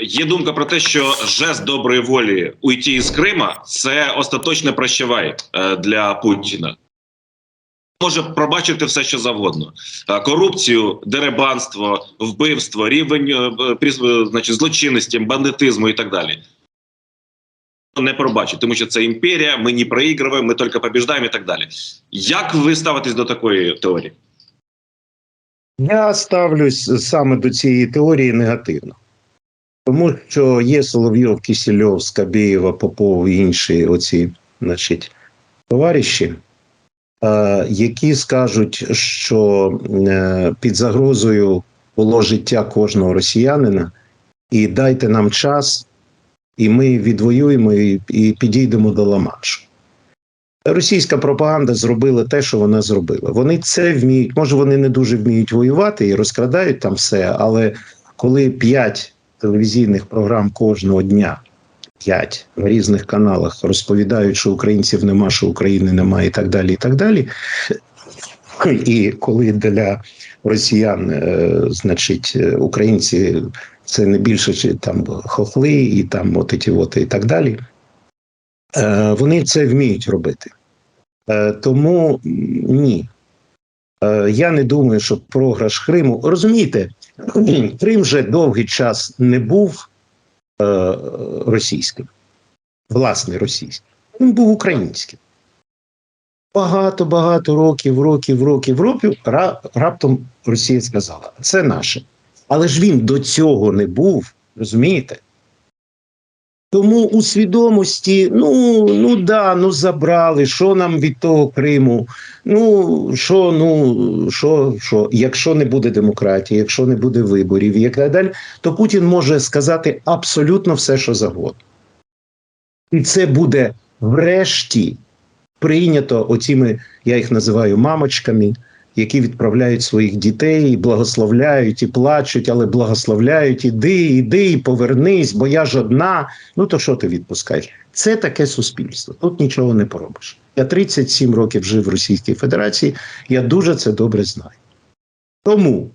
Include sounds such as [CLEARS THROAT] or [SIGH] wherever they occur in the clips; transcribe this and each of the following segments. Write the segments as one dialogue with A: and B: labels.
A: Є думка про те, що жест доброї волі уйти із Крима це остаточне прощавай е, для Путіна. Може пробачити все, що завгодно: Е, корупцію, деребанство, вбивство, рівень е, значить, злочинності, бандитизму і так далі. Не пробачить, тому що це імперія, ми не проігруємо, ми тільки побіждаємо і так далі. Як ви ставитесь до такої теорії?
B: Я ставлюсь саме до цієї теорії негативно. Тому що є Соловйов, Кісільов, Скабєєва, Попов і інші оці, значить, товариші, які скажуть, що е, під загрозою було життя кожного росіянина, і дайте нам час, і ми відвоюємо і, і підійдемо до Ла-Маншу. Російська пропаганда зробила те, що вона зробила. Вони це вміють. Може, вони не дуже вміють воювати і розкрадають там все, але коли п'ять телевізійних програм кожного дня, п'ять в різних каналах розповідають, що українців нема, що України немає, і так далі, і так далі. [CLEARS THROAT] І коли для росіян, е, значить, е, українці це не більше чи там хохли, і там от ті от і так далі. Е, Вони це вміють робити. Тому ні. Я не думаю, що програш Криму. Розумієте, Крим вже довгий час не був е, російським, власне, російським. Він був українським. Багато, багато років, років, років, років раптом Росія сказала: це наше. Але ж він до цього не був, розумієте? Тому у свідомості, ну, ну да, ну забрали, що нам від того Криму? Ну, що, ну, що, що, якщо не буде демократії, якщо не буде виборів і далі, то Путін може сказати абсолютно все, що завгодно. І це буде врешті прийнято оціми, я їх називаю мамочками, які відправляють своїх дітей, благословляють і плачуть, але благословляють, іди, іди, і повернись, бо я ж одна. Ну то що ти відпускаєш? Це таке суспільство. Тут нічого не поробиш. Я 37 років жив в Російській Федерації, я дуже це добре знаю. Тому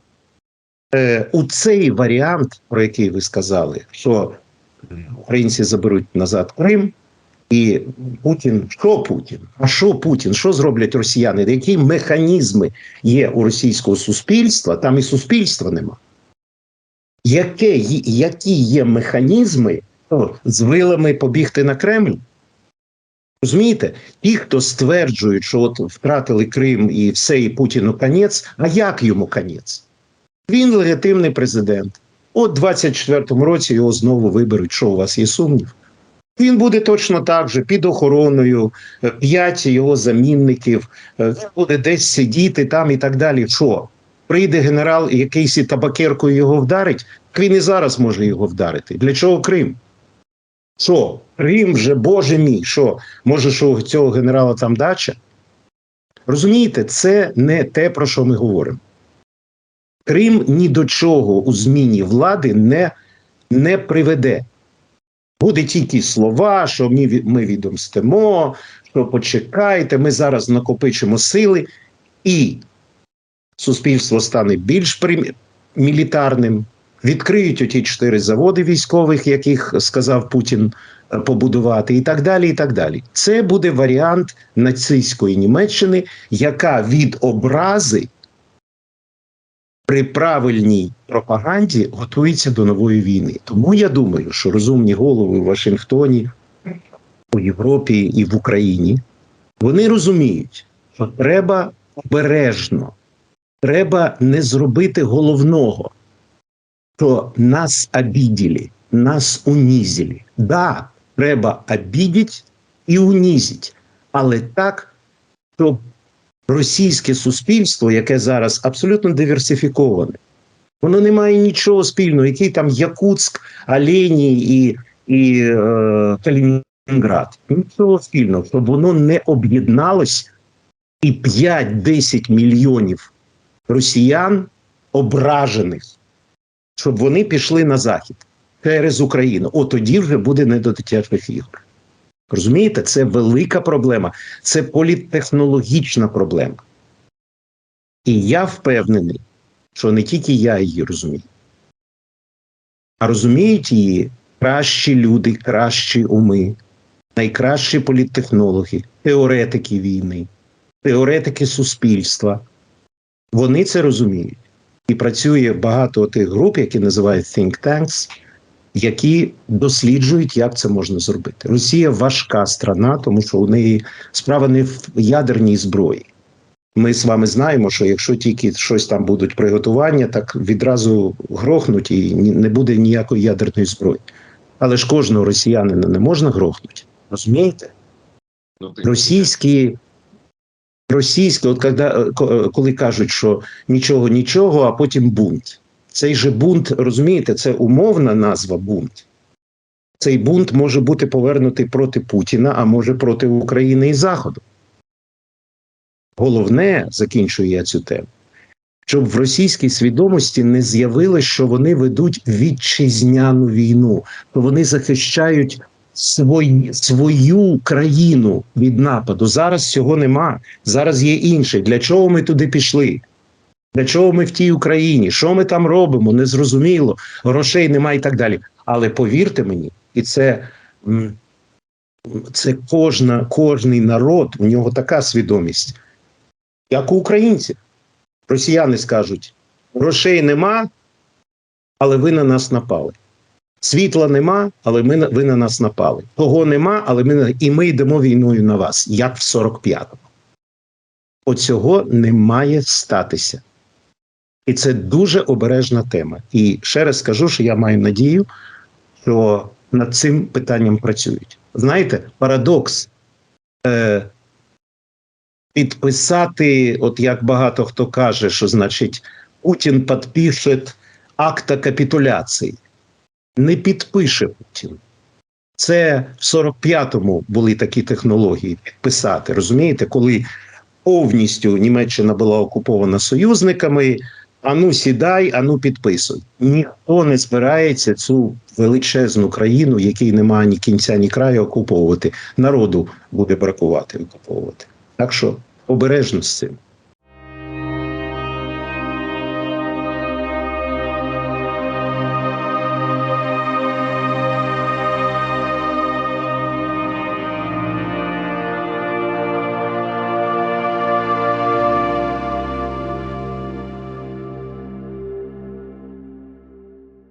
B: е, у цей варіант, про який ви сказали, що українці заберуть назад Крим, і Путін, що Путін? А що Путін? Що зроблять росіяни? Які механізми є у російського суспільства? Там і суспільства нема. Яке, які є механізми о, з вилами побігти на Кремль? Розумієте? Ті, хто стверджують, що от втратили Крим і все, і Путіну конець, а як йому конець? Він легітимний президент. От 24-му році його знову виберуть. Що у вас є сумнів? Він буде точно так же під охороною, е, п'ять його замінників, е, він буде десь сидіти там і так далі. Що? Прийде генерал, якийсь і табакеркою його вдарить, так він і зараз може його вдарити. Для чого Крим? Що? Крим вже, Боже мій, що? Може, що у цього генерала там дача? Розумієте, це не те, про що ми говоримо. Крим ні до чого у зміні влади не, не приведе. Буде тільки слова, що ми, ми відомстимо, що почекайте, ми зараз накопичимо сили, і суспільство стане більш мілітарним. Відкриють оті чотири заводи військових, яких сказав Путін е, побудувати, і так далі. і так далі. Це буде варіант нацистської Німеччини, яка від образи при правильній пропаганді готується до нової війни. Тому я думаю, що розумні голови в Вашингтоні, у Європі і в Україні вони розуміють, що треба обережно, треба не зробити головного, що нас обіділи, нас унизили. Да, треба обідіть і унизить, але так, щоб російське суспільство, яке зараз абсолютно диверсифіковане, воно не має нічого спільного, який там Якутськ, Олені і, і е, Калінінград. Нічого спільного, щоб воно не об'єдналось і 5-10 мільйонів росіян ображених, щоб вони пішли на захід через Україну. От тоді вже буде не до дитячих ігор. Розумієте, це велика проблема, це політтехнологічна проблема. І я впевнений, що не тільки я її розумію. а розуміють її кращі люди, кращі уми, найкращі політтехнологи, теоретики війни, теоретики суспільства. Вони це розуміють. І працює багато тих груп, які називають think tanks, які досліджують, як це можна зробити. Росія важка страна, тому що у неї справа не в ядерній зброї. Ми з вами знаємо, що якщо тільки щось там будуть приготування, так відразу грохнуть і не буде ніякої ядерної зброї. Але ж кожного росіянина не можна грохнути. Розумієте?
A: Ну,
B: Російські, російські, от коли, коли кажуть, що нічого, нічого, а потім бунт. Цей же бунт, розумієте, це умовна назва бунт. Цей бунт може бути повернутий проти Путіна, а може проти України і Заходу. Головне, закінчую я цю тему, щоб в російській свідомості не з'явилось, що вони ведуть вітчизняну війну, то вони захищають свої, свою країну від нападу. Зараз цього нема. Зараз є інше. Для чого ми туди пішли? Для чого ми в тій Україні? Що ми там робимо? Незрозуміло, грошей немає і так далі. Але повірте мені, і це, це кожна, кожний народ, у нього така свідомість, як у українців. Росіяни скажуть: грошей нема, але ви на нас напали. Світла нема, але ми ви на нас напали. Того нема, але ми і ми йдемо війною на вас, як в 45-му. Оцього не має статися. І це дуже обережна тема. І ще раз скажу, що я маю надію, що над цим питанням працюють. Знаєте, парадокс е, підписати, от як багато хто каже, що значить Путін підпише акта капітуляції. Не підпише Путін. Це в 45-му були такі технології підписати. Розумієте, коли повністю Німеччина була окупована союзниками. Ану, сідай, ану підписуй. Ніхто не збирається цю величезну країну, якій немає ні кінця, ні краю, окуповувати. Народу буде бракувати окуповувати. Так що обережно з цим.